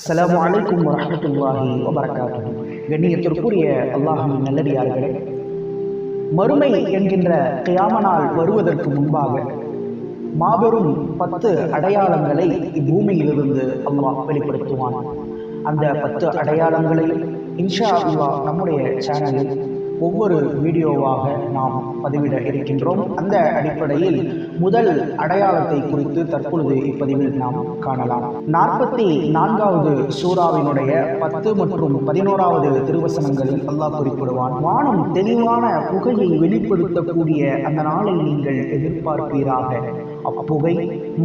அஸ்லாம் அலைக்கும் வரமத்துல்லாஹி வபரகாத்து கண்ணியத்திற்குரிய அல்லாஹின் நல்லடியார்களே மறுமை என்கின்ற கியாம நாள் வருவதற்கு முன்பாக மாபெரும் பத்து அடையாளங்களை இப்பூமியிலிருந்து அல்லாஹ் வெளிப்படுத்துவான். அந்த பத்து அடையாளங்களை இன்ஷா அல்லாஹ் நம்முடைய சேனலில் ஒவ்வொரு வீடியோவாக நாம் பதிவிட இருக்கின்றோம். அந்த அடிப்படையில் முதல் அடையாளத்தை குறித்து தற்பொழுது இப்பதிவில் நாம் காணலாம். நாற்பத்தி நான்காவது சூறாவினுடைய பத்து மற்றும் பதினோராவது திருவசனங்களில் அல்லாஹ் குறிப்பிடுவான் வானம் தெளிவான புகையை வெளிப்படுத்தக்கூடிய அந்த நாளை நீங்கள் எதிர்பார்ப்பீராக. அப்புகை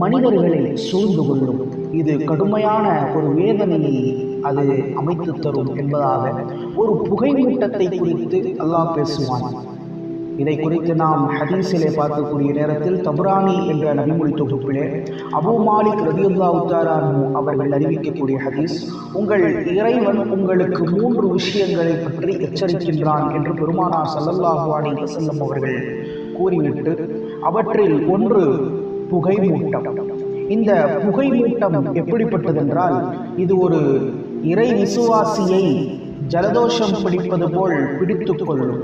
மனிதர்களை சூழ்ந்து கொள்ளும். இது கடுமையான ஒரு வேதனையை அது அமைத்து தரும் என்பதாக ஒரு புகை மூட்டத்தை குறித்து அல்லாஹ் பேசுவான். இதை குறித்து நாம் ஹதீஸிலே பார்க்கக்கூடிய நேரத்தில் தபுரானி என்ற நபிமொழி தொகுப்பிலே அபு மாலிக் ரதியுல்லா உத்தாரானு அவர்கள் அறிவிக்கக்கூடிய ஹதீஸ் உங்கள் இறைவன் உங்களுக்கு மூன்று விஷயங்களை பற்றி எச்சரிக்கின்றான் என்று பெருமானார் சல்லல்லாஹு வசல்லம் அவர்கள் கூறிவிட்டு அவற்றில் ஒன்று புகை மூட்டம் இந்த புகை மூட்டம் எப்படிப்பட்டதென்றால் இது ஒரு இறை விசுவாசியை ஜலதோஷம் பிடிப்பது போல் பிடித்துக் கொள்ளும்.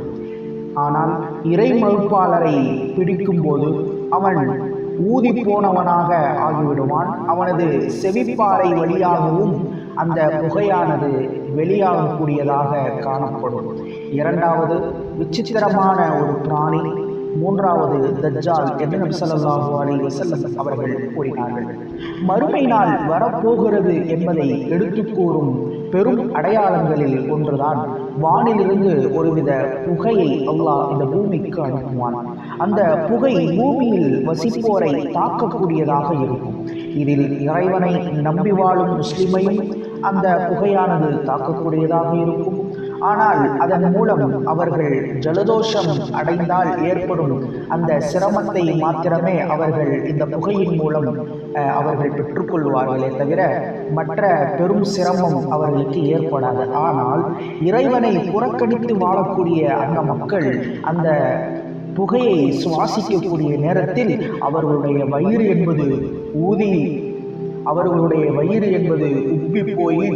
ஆனால் இறை மறுப்பாளரை பிடிக்கும்போது அவன் ஊதி போனவனாக ஆகிவிடுவான். அவனது செவிப்பாறை வழியாகவும் அந்த புகையானது வெளியாகக்கூடியதாக காணப்படும். இரண்டாவது விசித்திரமான ஒரு பிராணி மூன்றாவது தஜ்ஜால் என்று நபி ஸல்லல்லாஹு அலைஹி வஸல்லம் அவர்கள் கூறினார்கள். மறுமை நாள் வரப்போகிறது என்பதை எடுத்து கூறும் பெரும் அடையாளங்களில் ஒன்றுதான். வானிலிருந்து ஒருவித புகையை அல்லாஹ் இந்த பூமிக்கு அனுப்புவான். அந்த புகை பூமியில் வசிப்போரை தாக்கக்கூடியதாக இருக்கும். இதில் இறைவனை நம்பி வாழும் முஸ்லிமையும் அந்த புகையானது தாக்கக்கூடியதாக இருக்கும். ஆனால் அதன் மூலம் அவர்கள் ஜலதோஷம் அடைந்தால் ஏற்படும். அந்த சிரமத்தை மாத்திரமே அவர்கள் இந்த புகையின் மூலம் அவர்கள் பெற்றுக்கொள்வார்களே தவிர மற்ற பெரும் சிரமம் அவர்களுக்கு ஏற்படாது. ஆனால் இறைவனை புறக்கணித்து வாழக்கூடிய அந்த மக்கள் அந்த புகையை சுவாசிக்கக்கூடிய நேரத்தில் அவர்களுடைய வயிறு என்பது ஊதி அவர்களுடைய வயிறு என்பது உப்பி போய்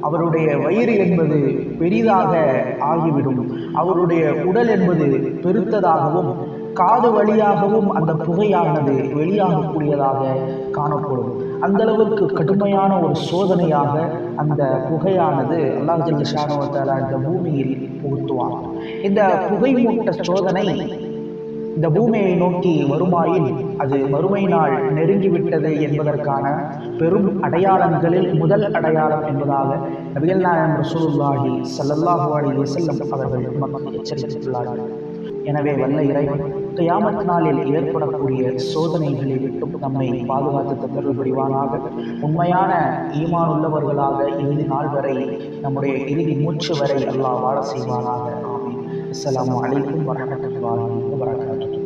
அவருடைய வயிறு என்பது பெரிதாக ஆகிவிடும். அவருடைய உடல் என்பது பெருத்ததாகவும் காது வழியாகவும் அந்த புகையானது வெளியாகக்கூடியதாக காணப்படும். அந்த அளவுக்கு கடுமையான ஒரு சோதனையாக அந்த புகையானது அல்லாஹ் ஜல்ல அந்த பூமியில் புகுத்துவான். இந்த புகை மூட்ட சோதனை இந்த பூமியை நோக்கி வருமாயின் அது வறுமை நாள் நெருங்கிவிட்டது என்பதற்கான பெரும் அடையாளங்களில் முதல் அடையாளம் என்பதாக நபிகள் நாயம் ரசூலுல்லாஹி சல்லல்லாஹு அலைஹி வஸல்லம் அவர்கள் நமக்கு எச்சரித்துள்ளார்கள். எனவே வல்ல இறைவன் கயாமத் நாளில் ஏற்படக்கூடிய சோதனைகளை விட்டும் நம்மை பாதுகாத்து தந்தருள் புரிவானாக உண்மையான ஈமான் உள்ளவர்களாக இறுதி நாள் வரை நம்முடைய இறுதி மூச்சு வரை அல்லாஹ் வாழ செய்வானாக. ஆமீன். அஸ்ஸலாமு அலைக்கும் wabarakatuh